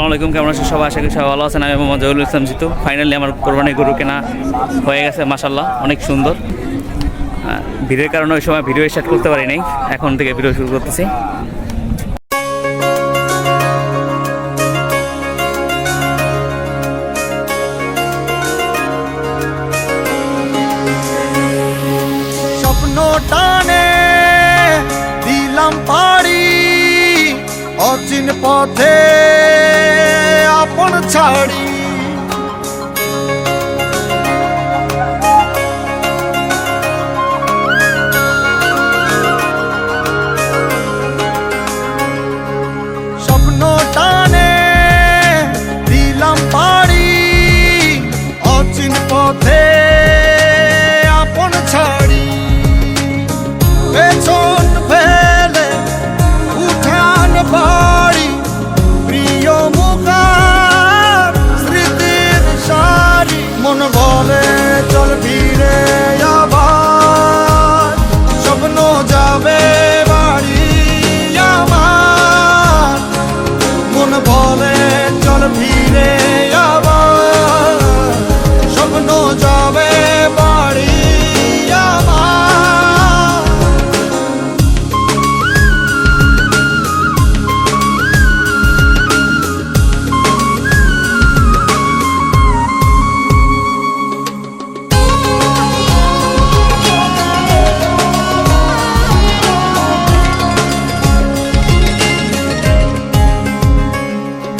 আসসালামু আলাইকুম, কেমন আছেন সবাই? আশা করি সবাই ভালো আছেন। আমি মোহাম্মদ জহুরুল ইসলাম জিতু। ফাইনালি আমার কোরবানি গরু কেনা হয়ে গেছে মাসাল্লাহ অনেক সুন্দর। ভিড়ের কারণে ওই সময় ভিডিও স্টার্ট করতে পারি নাই, এখন থেকে ভিডিও শুরু করতেছি। স্বপ্ন টানে দিলাম পাড়ি অচিন পথে আপন ছাড়ি।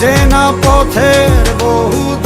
চেনা পথের বহু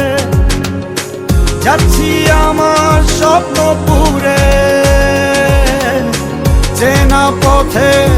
যাচ্ছি আমার স্বপ্ন পুরে চেনা পথের